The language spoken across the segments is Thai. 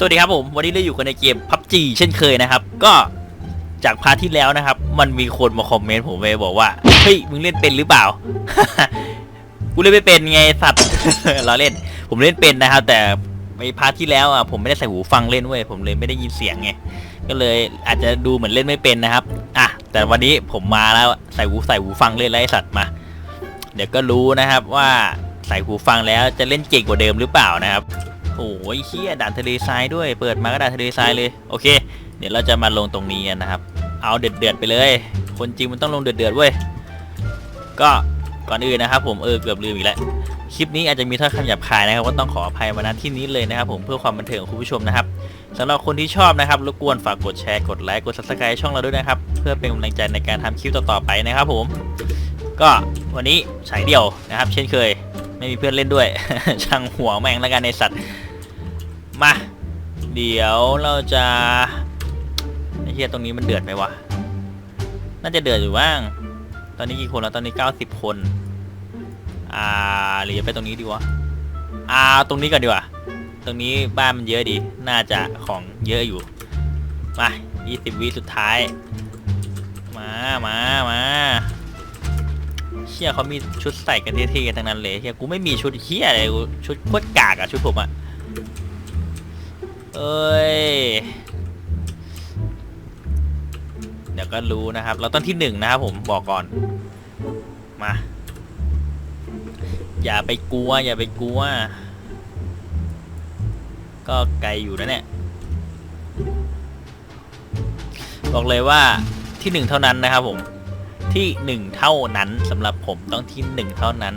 สวัสดีครับผม วันนี้เราอยู่กันในเกม PUBG เช่นเคยนะครับ ก็จากพาร์ทที่แล้วนะครับ มันมีคนมาคอมเมนต์ผมไปบอกว่า เฮ้ย มึงเล่นเป็นหรือเปล่า กูเล่นไม่เป็นไงสัตว์ เราเล่น ผมเล่นเป็นนะครับ แต่ในพาร์ทที่แล้วอะผมไม่ได้ใส่หูฟังเล่นเว้ย ผมเลยไม่ได้ยินเสียงไง ก็เลยอาจจะดูเหมือนเล่นไม่เป็นนะครับ อะ แต่วันนี้ผมมาแล้วใส่หูใส่หูฟังเล่นไอ้สัตว์มา เดี๋ยวก็รู้นะครับว่าใส่หูฟังแล้วจะเล่นเก่งกว่าเดิมหรือเปล่านะครับ โอ้ยเฮียด่านทะเลทรายด้วย เปิดมาก็ด่านทะเลทรายเลย โอเค เดี๋ยวเราจะมาลงตรงนี้กันนะครับ เอาเดือดเดือดๆไปเลย คนจริงมันต้องลงเดือดเดือดๆเว้ย ก็ก่อนอื่นนะครับผมเออเกือบลืมอีกแล้ว คลิปนี้อาจจะมีถ้อยคำหยาบคายนะครับ ก็ต้องขออภัยมาณที่นี้เลยนะครับ ผมเพื่อความบันเทิงของคุณผู้ชมนะครับสำหรับคนที่ชอบนะครับรบกวนฝากกดแชร์กดไลค์กด subscribe ช่องเราด้วยนะครับ เพื่อเป็นกำลังใจในการทำคลิปต่อๆไปนะครับ ผม ก็วันนี้ฉายเดี่ยวนะครับ เช่นเคย ไม่มีเพื่อนเล่นด้วย ช่างหัวแม่งแล้วกันในสัตว์ มา เดี๋ยวเราจะไอ้เหี้ยตรงนี้มันเดือดไหมวะ น่าจะเดือดอยู่บ้าง ตอนนี้กี่คนแล้ว ตอนนี้ 90 คน อ่าหรือจะไปตรงนี้ดีวะ อ่า ตรงนี้ก่อนดีกว่า ตรงนี้บ้านมันเยอะดี น่าจะของเยอะอยู่ มา 20 วิสุดท้าย มา มา มาเชี่ยเขามีชุดใส่กันเท่ๆกันทั้งนั้นเลยเฮียกูไม่มีชุดเฮียอะไรกูชุดโคตรกากอะชุดผมอะ เอ้ย เดี๋ยวก็รู้นะครับ เราต้องที่หนึ่งนะครับผมบอกก่อน มา อย่าไปกลัว อย่าไปกลัว ก็ไกลอยู่นะเนี่ย บอกเลยว่าที่หนึ่งเท่านั้นนะครับผม ที่หนึ่งเท่านั้นสำหรับผมต้องที่หนึ่งเท่านั้น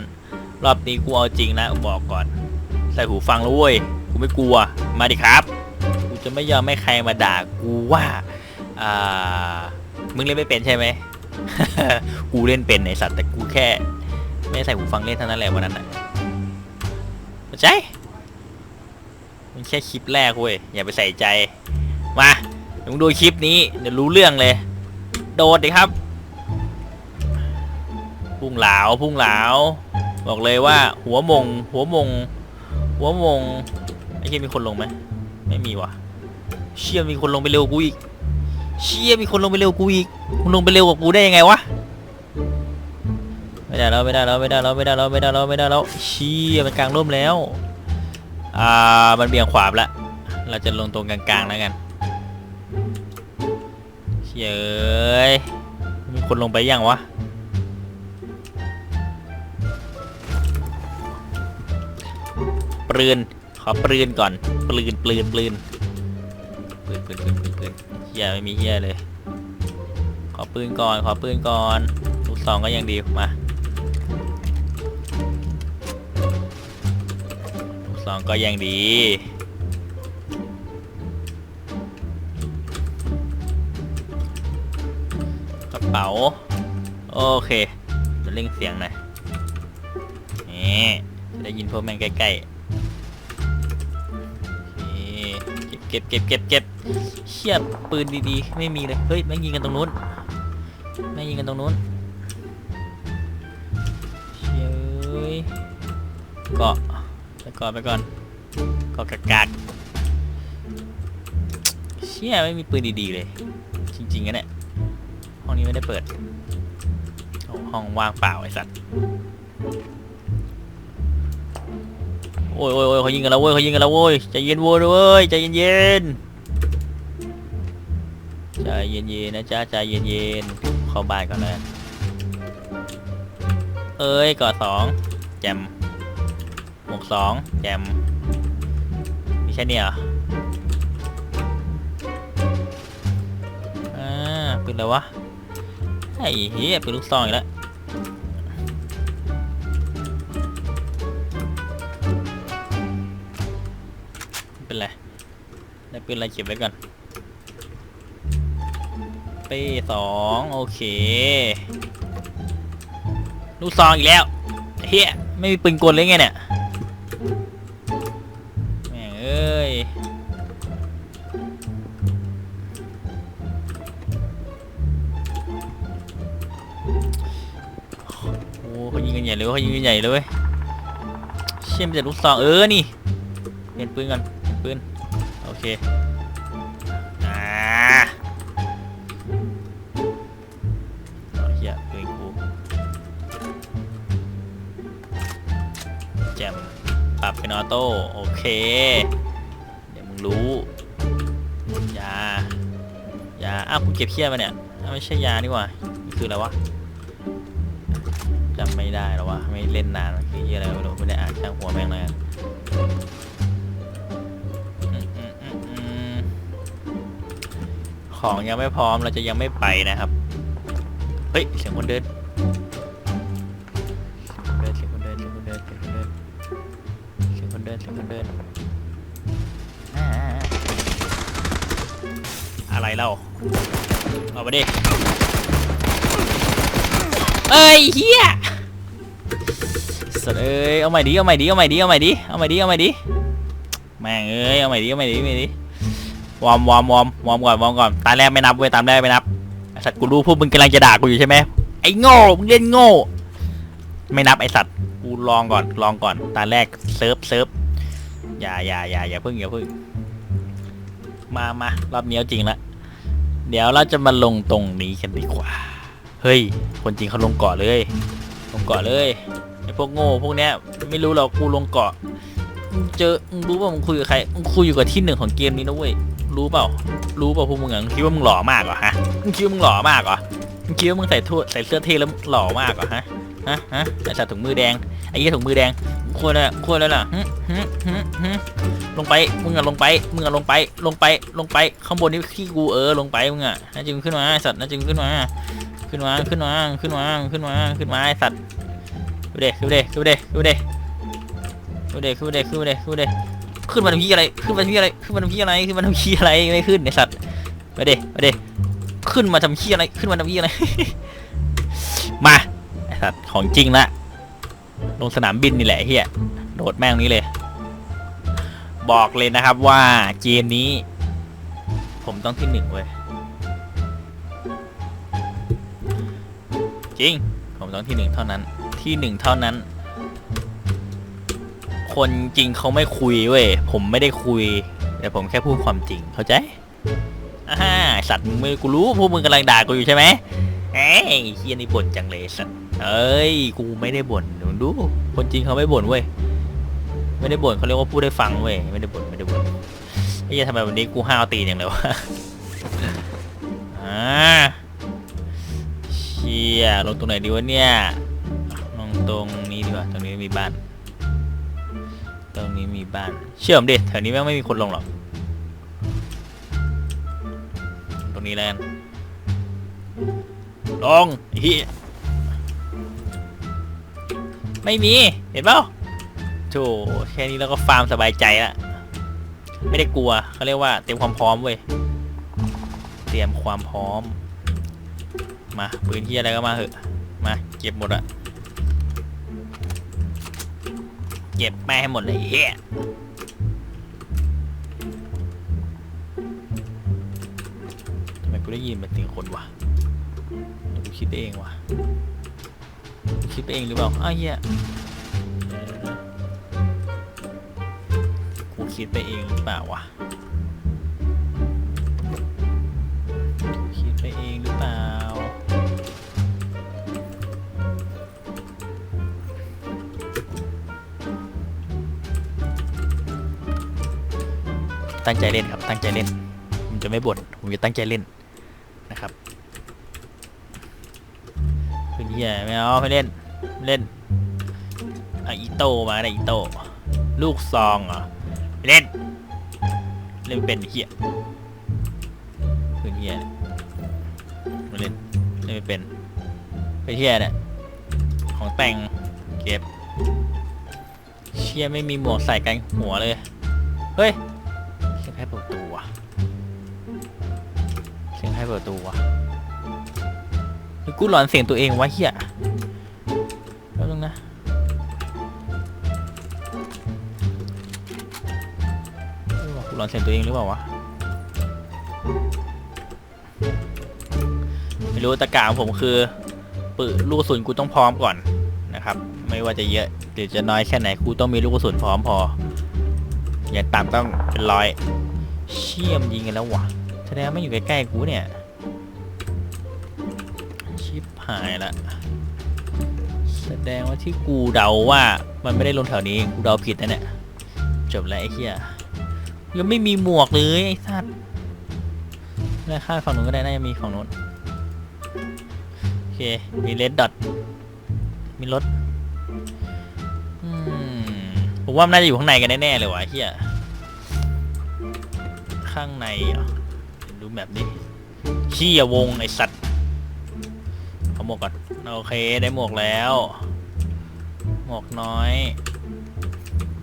รอบนี้กูเอาจริงนะบอกก่อน ใส่หูฟังแล้วเว้ยกูไม่กลัว มาดิครับ จะไม่ยอมให้ใครมาด่ากูว่าอ่ามึงเล่นไม่เป็นใช่ไหม กูเล่นเป็นไอสัตว์แต่กูแค่ ไม่ใส่หูฟังเล่นเท่านั้นแหละวันนั้นน่ะเข้าใจมันแค่คลิปแรกเว้ยอย่าไปใส่ใจ มาเดี๋ยวมึงดูคลิปนี้เดี๋ยวรู้เรื่องเลย โดดดิครับ พุ่งเหลาพุ่งเหลาบอกเลยว่า หัวมง หัวมง หัวมงไอ้เชี่ยมีคนลงไหมไม่มีว่ะ เชี่ยมีคนลงไปเร็วกูอีกเชี่ยมีคนลงไปเร็วกูอีกมึงลงไปเร็วกว่ากูได้ยังไงวะไม่ได้แล้วไม่ได้แล้วไม่ได้แล้วไม่ได้แล้วไม่ได้แล้วไม่ได้แล้วเชี่ยมันกลางร่มแล้วอ่ามันเบี่ยงขวาไปละเราจะลงตรงกลางๆแล้วกันเชี่ยเอ้ยมีคนลงไปยังวะปืนขอปืนก่อนปืนปืนปืน ปืนปืนปืนปืนปืนเฮียไม่มีเฮียเลย ขอปืนก่อน ขอปืนก่อนลูกซองก็ยังดีมาลูกซองก็ยังดีกระเป๋า โอเคจะเร่งเสียงหน่อยนี่จะได้ยินพวกแม่งใกล้ๆเก็บเก็บเก็บเก็บเก็บเชี่ยปืนดีๆ ไม่มีเลย เฮ้ยแม่งยิงกันตรงนู้นแม่งยิงกันตรงนู้นเชียเอ้ยเกาะไปก่อนไปก่อนเกาะกากากเชี่ยไม่มีปืนดีๆเลย จริงๆกันเนี่ยห้องนี้ไม่ได้เปิดห้องว่างเปล่าไอ้สัตว์โอ้ยโอ้ยโอ้ยเขายิงกันแล้วเว้ยเขายิงกันแล้วเว้ยใจเย็นโว้ยเว้ยใจเย็นเย็น ใจเย็นๆนะจ๊ะใจเย็นๆเข้าบ้านก่อนนะเอ้ยก่อสองแจมหมวกสองแจมมีแค่นี้เหรออ่าปืนอะไรวะไอ้เหี้ยปืนลูกซองอีกแล้วเป็นไรได้ปืนอะไรเก็บไว้ก่อน ป้สองโอเคลูกซองอีกแล้วเฮียไม่มีปืนกลเลยไงเนี่ยแม่งเอ้ยโอ้เขายิงกันใหญ่เลยเขายิงกันใหญ่เลยเชี่ยมนจะลูกซองเออนี่เปลี่ยนปืนก่อนเรียนปืนโอเค มปรับเป็นออโต้โอเค เดี๋ยวมึงรู้ยายาอ้าวกูเก็บเฮียมาเนี่ยไม่ใช่ยานี่ว่าคืออะไรวะจำไม่ได้แล้ววะไม่เล่นนานคือเยอะไรไม่รู้ไม่ได้อ่านช่างหัวแม่งเลยของยังไม่พร้อมเราจะยังไม่ไปนะครับ เฮ้ยเสียงคนเดิน อะไรเล่าเอาไปดิเอ้ยเฮียสัตว์เอ้ยเอาใหม่ดิเอาใหม่ดิเอาใหม่ดิเอาใหม่ดิเอาใหม่ดิเอาใหม่ดิแม่งเอ้ยเอาใหม่ดิเอาใหม่ดิเอาใหม่ดิวอร์มวอร์มวอร์มวอร์มก่อนวอร์มก่อนตาแรกไม่นับเว้ยตามแรกไม่นับไอสัตว์กูรู้พวกมึงกำลังจะด่ากูอยู่ใช่ไหมไอ้โง่มึงเล่นโง่ไม่นับไอสัตว์กูลองก่อนลองก่อน ตาแรกเซิร์ฟเซิร์ฟอย่าอย่าอย่าอย่าเพิ่งอย่าเพิ่งมามา รอบนี้เอาจริงละ เดี๋ยวเราจะมาลงตรงนี้กันดีกว่า เฮ้ย คนจริงเขาลงเกาะเลย ลงเกาะเลยไอพวกโง่พวกเนี้ยไม่รู้หรอกกูลงเกาะเจอมึงรู้ป่ามึงคุยกับใครมึงคุยอยู่กับที่หนึ่งของเกมนี้นะเว้ยรู้เปล่า รู้เปล่าพวกมึงอะมึงคิดว่ามึงหล่อมากเหรอฮะมึงคิดว่ามึงหล่อมากเหรอมึงคิดว่ามึงใส่ทั่วใส่เสื้อเท่แล้วหล่อมากเหรอฮะ ฮะฮะไอ้สัตว์ถุงมือแดงไอ้เหี้ยถุงมือแดงควรแล้วควรแล้วล่ะหึหึหึหึลงไปมึงอะลงไปมึงอะลงไปลงไปลงไปข้างบนนี่ขี้กูเออลงไปมึงอะน่าจึงขึ้นมาสัตว์น่าจึงขึ้นมาขึ้นมาขึ้นมาขึ้นมาขึ้นมาขึ้นมาไอ้สัตว์ขึ้นไปเดขึ้นไปเดขึ้นไปเดขึ้นไปเดขึ้นเดขึ้นเดขึ้นเดขึ้นเดขึ้นมาทำพี่อะไรขึ้นมาทำพี่อะไรขึ้นมาทำพี่อะไรขึ้นมาทำพี่อะไรไม่ขึ้นไอสัตว์มาเดมาเดขึ้นมาทำพี่อะไรขึ้นมาทำพี่อะไรมา สัตว์ของจริงละลงสนามบินนี่แหละเฮียโดดแม่งนี้เลย บอกเลยนะครับว่าเกมนี้ ผมต้องที่หนึ่งเว้ยจริง ผมต้องที่หนึ่งเท่านั้น ที่หนึ่งเท่านั้น คนจริงเขาไม่คุยเว้ยผมไม่ได้คุย แต่ผมแค่พูดความจริงเข้าใจอ่าสัตว์มึงไม่กูรู้พวกมึงกำลังด่ากูอยู่ใช่ไหมเอ้ยเฮียนี่บ่นจังเลยสัตว์ เอ้ย กูไม่ได้บ่นดู คนจริงเขาไม่บ่นเว้ย ไม่ได้บ่นเขาเรียกว่าพูดได้ฟังเว้ย ไม่ได้บ่นไม่ได้บ่นไอ้เหี้ยทำไมวันนี้กูห้าวตีนอย่างเลยวะอ่าเชี่ยลงตรงไหนดีวะเนี่ย ลงตรงนี้ดีกว่า ตรงนี้มีบ้าน ตรงนี้มีบ้าน เชื่อมดิแถวนี้แม่งไม่มีคนลงหรอก ตรงนี้แล้วลงเฮีย ไม่มี เห็นเปล่าโธ่แค่นี้เราก็ฟาร์มสบายใจละ ไม่ได้กลัวเขาเรียกว่าเตรียมความพร้อมเว้ย เตรียมความพร้อม มาปืนที่อะไรก็มาเหอะ มาเก็บหมดอะเก็บแม่ให้หมดเลยเฮียทำไมกูได้ยินเป็นเสียงคนวะกูคิดไปเองวะ คิดไปเองหรือเปล่าอ้าวเฮียกูคิดไปเองหรือเปล่าวะคิดไปเองหรือเปล่าตั้งใจเล่นครับ ตั้งใจเล่น ผมจะไม่บ่นผมจะตั้งใจเล่น อเฮียไม่เอาไม่เล่นเล่นอะอีโตมาได้อีโตลูกซองเหรอไม่เล่น เล่นเป็นเฮียคือเฮียไม่เล่นเล่นไม่เป็นเป็นเฮียเนี่ยของแต่งเก็บเชี่ยไม่มีหมวกใส่กันหัวเลย เฮ้ยเสียงใครเปิดตูวเสียงใครเปิดตูว กูหลอนเสียงตัวเองวะเฮียแป๊บนึงนะ กูหลอนเสียงตัวเองหรือเปล่าวะ ไม่รู้ตะกาของผมคือปืนลูกกระสุนกูต้องพร้อมก่อนนะครับ ไม่ว่าจะเยอะหรือจะน้อยแค่ไหนกูต้องมีลูกกระสุนพร้อมพอ อย่างต่ำต้องเป็นร้อย เชี่ยมยิงกันแล้ววะแสดงไม่อยู่ใกล้ๆกูเนี่ย หายละแสดงว่าที่กูเดาว่ามันไม่ได้ลงแถวนี้กูเดาผิดนะเนี่ยจบแล้วไอ้เหี้ยยังไม่มีหมวกเลยไอ้สัตว์ได้ค่าฝั่งนู้นก็ได้น่าจะมีฝั่งนู้นโอเคมีเลดดอทมีรถผมว่ามันน่าจะอยู่ข้างในกันแน่ๆเลยวะไอ้เฮียข้างในเหรอดูแบบนี้เชี่ยวงไอสัตว์ หมวกก่อน โอเคได้หมวกแล้ว หมวกน้อย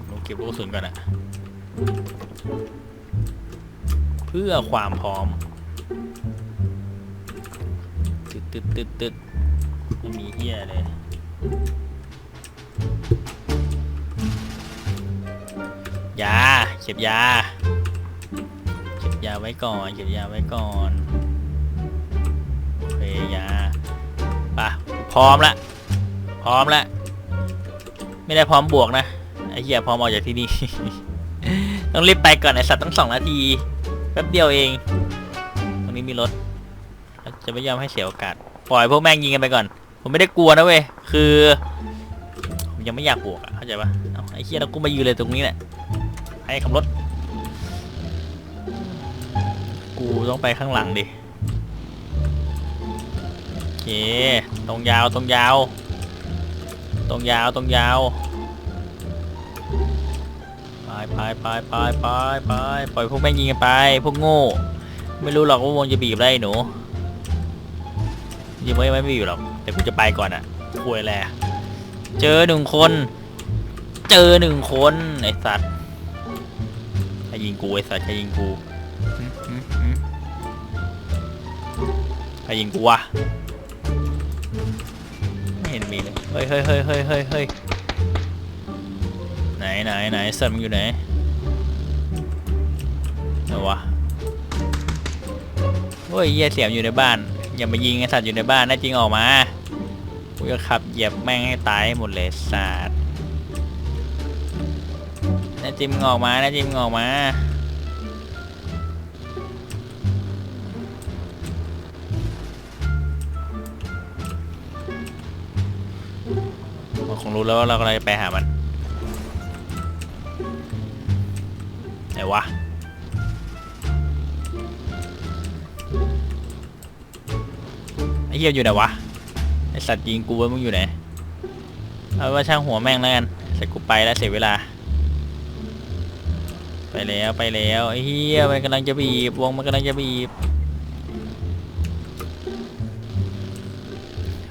เราเก็บลูกกระสุนก่อนอะเพื่อความพร้อมตึดตึดตึดตึดไม่มีเฮียเลยยาเก็บยาเก็บยาไว้ก่อนเก็บยาไว้ก่อนโอเคยา พร้อมละ พร้อมละ ไม่ได้พร้อมบวกนะ ไอ้เหี้ยพร้อมออกจากที่นี่ ต้องรีบไปก่อนไอสัตว์ต้องสองนาที แป๊บเดียวเอง ตรงนี้มีรถ จะไม่ยอมให้เสียโอกาส ปล่อยพวกแม่งยิงกันไปก่อน ผมไม่ได้กลัวนะเว้ย คือ ผมยังไม่อยากบวกอะเข้าใจปะไอ้เหี้ยแล้วกูมายืนเลยตรงนี้แหละ ให้ขับรถ กูต้องไปข้างหลังดิ เค ตรงยาวตรงยาว ตรงยาวตรงยาว ไปไปไปไปไปไปปล่อยพวกแม่งยิงกันไป พวกโง่ ไม่รู้หรอกว่าวงจะบีบได้หนูยิงไม่ไม่บีบหรอก แต่กูจะไปก่อนอะคุยแหละเจอหนึ่งคน เจอหนึ่งคนไอสัตว์ใครยิงกูไอ้สัตว์ใครยิงกูหึหึหึใครยิงกูวะ มีเลย เฮ้ยเฮ้ยเฮ้ยเฮ้ยเฮ้ยเฮ้ยไหนไหนไหนสัตว์มันอยู่ไหนไหนวะโอ้ยเหี้ยเสียมอยู่ในบ้าน อย่ามายิงไอ้สัตว์อยู่ในบ้านน่จริงออกมากูจะขับเหยียบแม่งให้ตายหมดเลยสัตว์น่จริมงออกมาน่จริมงออกมา คงรู้แล้วว่าเรากำลังจะไปหามันไหนวะไอ้เหี้ยอยู่ไหนวะไอสัตว์ยิงกูไว้มึงอยู่ไหนเอาว่าช่างหัวแม่งแล้วกันเสร็จกูไปแล้วเสียเวลา ไปแล้วไปแล้วไอ้เฮียมันกำลังจะบีบวงมันกำลังจะบีบ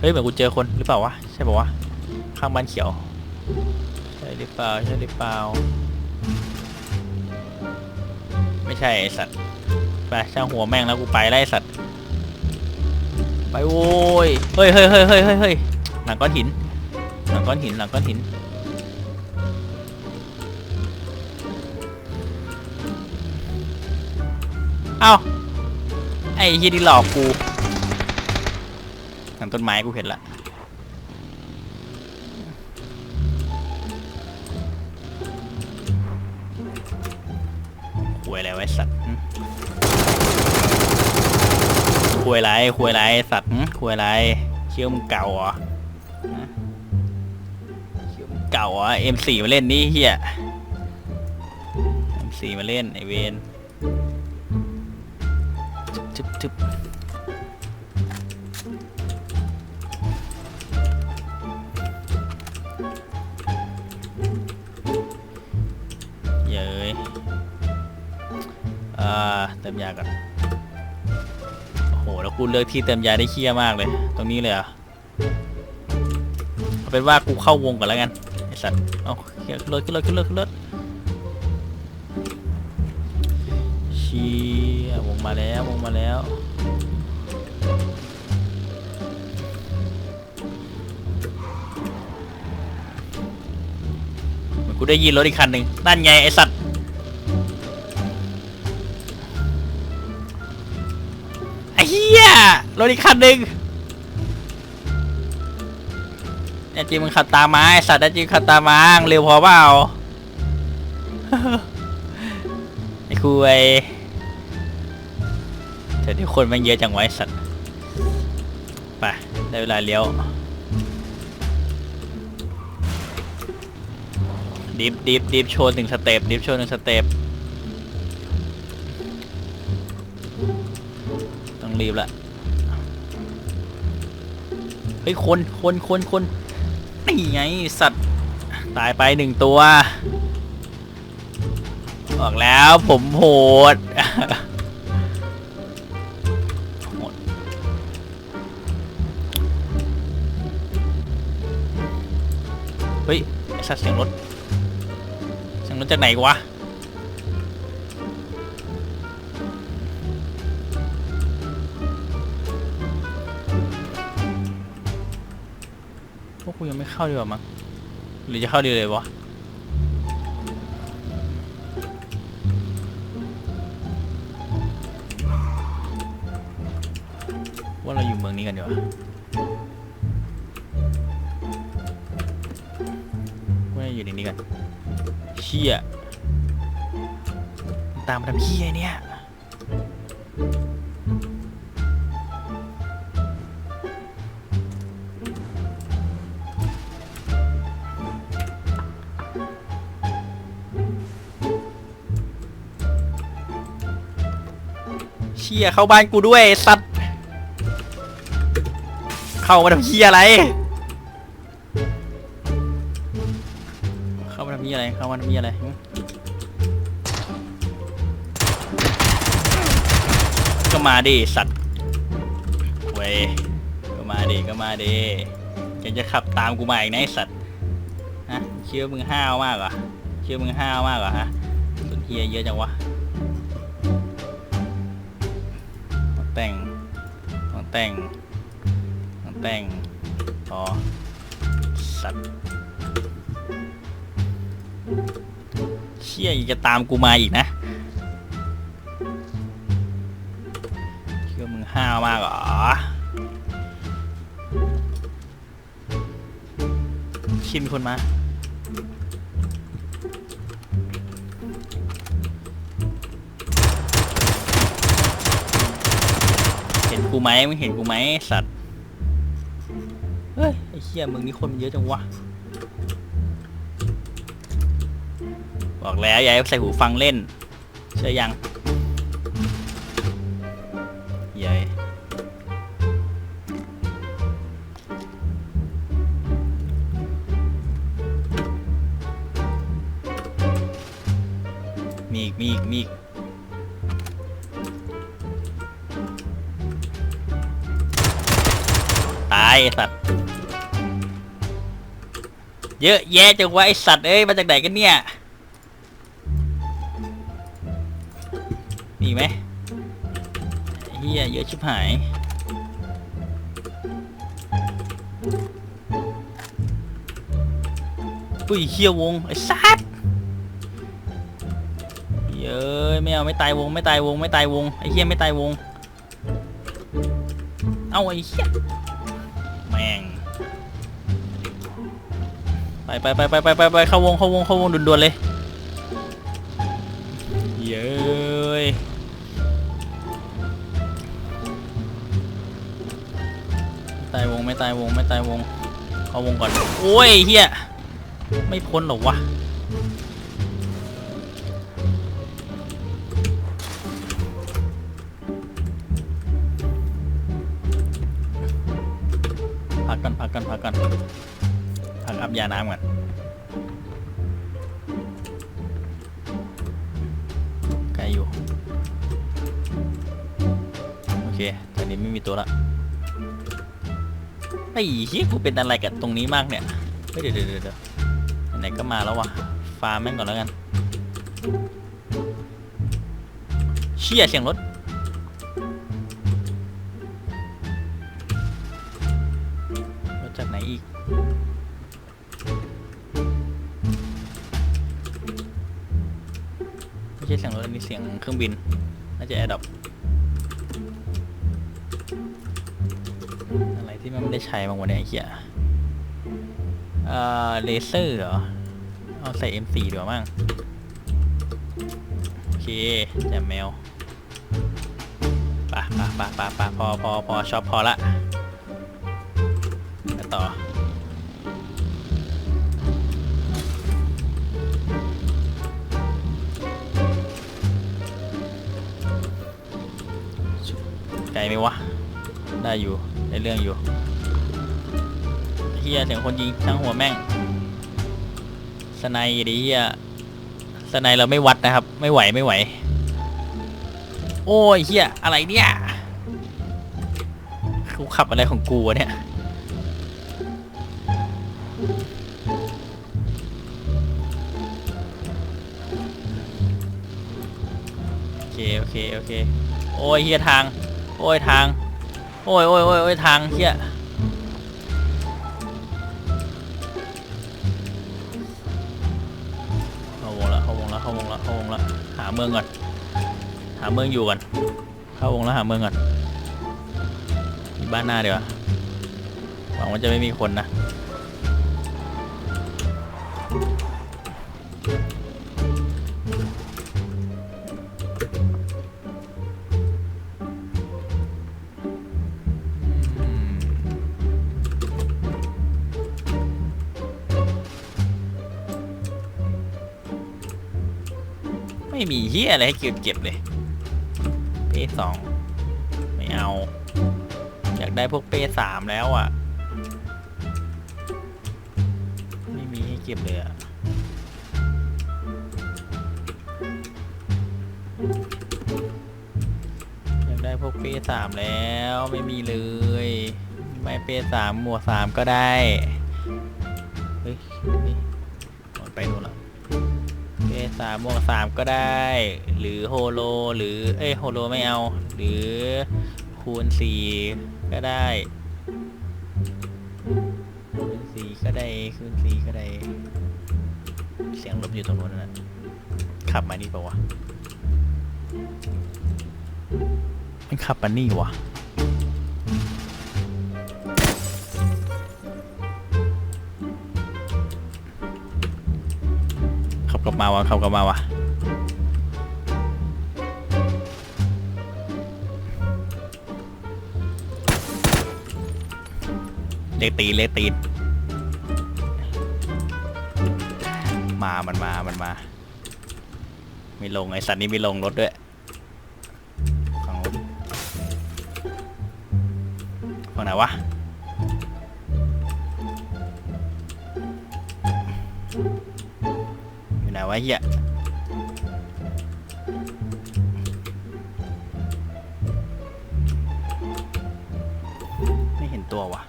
เฮ้ยเหมือนกูเจอคนหรือเปล่าวะใช่ป่าวะ ข้างบ้านเขียว ใช่หรือเปล่า ใช่หรือเปล่า ไม่ใช่ไอสัตว์ ไปช่างหัวแม่งแล้วกูไปไล่สัตว์ ไปโว้ย เฮ้ยเฮ้ยเฮ้ยเฮ้ยเฮ้ยหลังก้อนหิน หลังก้อนหิน หลังก้อนหินเอ้าไอ้เฮียนี่หลอกกูหลังต้นไม้กูเห็นละ คุยอะไรไว้สัตว์คุยไรคุยไรสัตว์คุยไรเชี่ยวมึงเก่าเหรอฮะเชี่ยวมึงเก่าเหรอ M4 มาเล่นนี่เฮีย M4 มาเล่นไอเวนทึบทึบ ติมยาก่อนโอ้โหแล้วกูเลือกที่เติมยาได้เคี้ยมากเลย ตรงนี้เลยอะเอาเป็นว่ากูเข้าวงก่อนแล้วกันไอสัตว์เอาเหี้ยขึ้นรถขึ้นรถขึ้นรถขึ้นรถเชี่ยวงมาแล้ววงมาแล้วเหมือนกูได้ยินรถอีกคันหนึ่งนั่นไงไอสัตว์ เหี้ยรถอีกคันหนึ่งแน่จริงมึงขับตามมาไอสัตว์แน่จริงขับตามมาเร็วพอเปล่าไอ้คุยแต่ที่คนมันเยอะจังไว้สัตว์ไปได้เวลาเลี้ยวดิฟดิฟดิฟโชว์หนึ่งสเต็ปดิฟโชว์หนึ่งสเต็ป รีบละเฮ้ยคนคนคนคนนี่ไงสัตว์ตายไปหนึ่งตัวบอกแล้วผมโหดเฮ้ยสัตว์เสียงรถเสียงรถจากไหนวะ เข้าดีกว่ามั้งหรือจะเข้าดีเลยวะว่าเราอยู่เมืองนี้กันดีกว่าว่าอยู่ในนี้กันเชี่ยตามมาทำเชี่ยเนี่ย ชี่ยเข้าบ้านกูด้วยสัตว์เข้ามาทำเหี้ยอะไร เข้ามาทำเหี้ยอะไรเข้ามาทำเหี้ยอะไรก็มาดิสัตว์เว้ยก็มาดิก็มาดิยังจะขับตามกูมาอีกนะไอสัตว์ฮะเชื่อมึงห้าวมากเหรอเชื่อมึงห้าวมากเหรอฮะส่วนเฮียเยอะจังวะ แต่งต้องแต่งต้องแต่งพอสัตว์เชี่ยจะตามกูมาอีกนะเชื่อมึงห้าวมากเหรอชินคนมา กูไหมมึงเห็นกูไหมสัตว์เฮ้ยไอ้เหี้ยมึงนี่คนมันเยอะจังวะบอกแล้วยาให้ใส่หูฟังเล่น เชื่อยังย้ยมีอีกมีอีกมีอีกายไอ้สัตว์เยอะแยะจังวะไอสัตว์เอ้ยมาจากไหนกันเนี่ยมีไหมเฮียเยอะชิบหายปุ้ยเฮียวงไอ้สัตว์เย้ยไม่เอาไม่ตายวงไม่ตายวงไม่ตายวงไอ้เฮียไม่ตายวง เอาไอ้เฮีย ไปไปไปไปไปไปเข้าวงเข้าวงเข้าวงด่วนๆเลยเย้ยตายวงไม่ตายวงไม่ตายวงเข้าวงก่อนโอ้ยเฮียไม่พ้นหรอวะพักกันพักกันพักกันพักอัพยาน้ำกัน ตัวละไอ้เหี้ยกูเป็นอะไรกับตรงนี้มากเนี่ยเฮ้ยเดี๋ยวเดี๋ยวเดี๋ยวไหนก็มาแล้ววะฟาร์มแม่งก่อนแล้วกันเชี่ยเสียงรถมาจากไหนอีกไม่ใช่เสียงรถอันนี้เสียงเครื่องบินน่าจะแอร์ดับอะ ไม่ได้ใช้บางวันไอ้เหี้ยเอ่อเลเซอร์เหรอ เอาใส่ M4 ดีกว่ามั้งโอเคแจมแมวไปไปะปะปะปะพอพอพอช็อปพอละไปต่อไกลไหมวะ ได้อยู่ ได้เรื่องอยู่เฮียเสียงคนยิงทั้งหัวแม่ง สไนด์ดิเฮียสไนด์เราไม่วัดนะครับ ไม่ไหวไม่ไหว โอ้ยเฮียอะไรเนี่ยกูขับอะไรของกูเนี่ยโอเคโอเคโอเคโอ้ยเฮียทาง โอ้ยทาง โอ้ยโอ้ยโอ้ยโอ้ยทางเฮียเข้าวงละเข้าวงละเข้าวงละเข้าวงละหาเมืองก่อนหาเมืองอยู่ก่อนเข้าวงแล้วหาเมืองก่อนมีบ้านหน้าเดี๋ยวหวังว่าจะไม่มีคนนะ ไม่มีเฮียอะไรให้เก็บเก็บเลย เปสองไม่เอา อยากได้พวกเปสามแล้วอะ ไม่มีให้เก็บเลยอะอยากได้พวกเปสามแล้วไม่มีเลย ไม่เปสามหมวกสามก็ได้ สามบวกสามก็ได้ หรือโฮโลหรือเอ้ยโฮโลไม่เอา หรือคูณสี่ก็ได้ คูณสี่ก็ได้คูณสี่ก็ได้ เสียงรถอยู่ตรงนู้นนะขับมานี่ปะวะมันขับมานี่วะ มาวะขับกลับมาวะเลตีเลตีมา มันมา มันมา ไม่ลงไอสัตว์นี้ไม่ลงรถด้วยฝั่งรถฝั่งไหนวะ นวะเฮียไม่เห็นตัววะ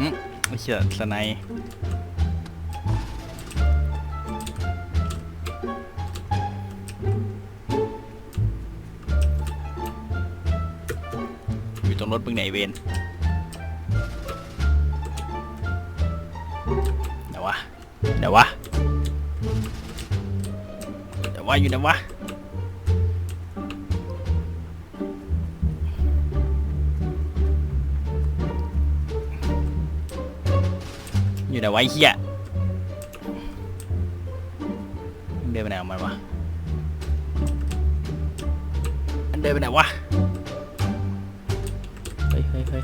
อืมไม่เชื่อสไนยอยู่ตรงรถมึงไหนเวน อยู่ไหนวะอยู่ไหนวะไอ้เหี้ยเดินไปไหนของมันวะมันเดินไปไหนวะ เฮ้ยเฮ้ยเฮ้ย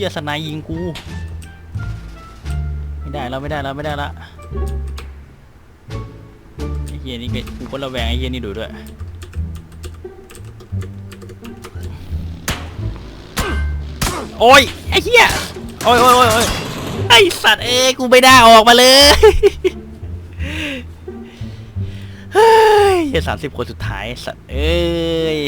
ชี่ยสนายยิงกู ไม่ได้แล้วไม่ได้แล้วไม่ได้ละไอ้เฮียนี่ก็กูก็ระแวงไอ้เฮียนี่ดูด้วยโอ้ยไอ้เฮียโอ้ยโอ้ยโอ้ยโอ้ยไอสัตว์เอ้ยกูไม่ได้ออกมาเลยเฮ้ยสามสิบคนสุดท้ายสัตว์เอ้ย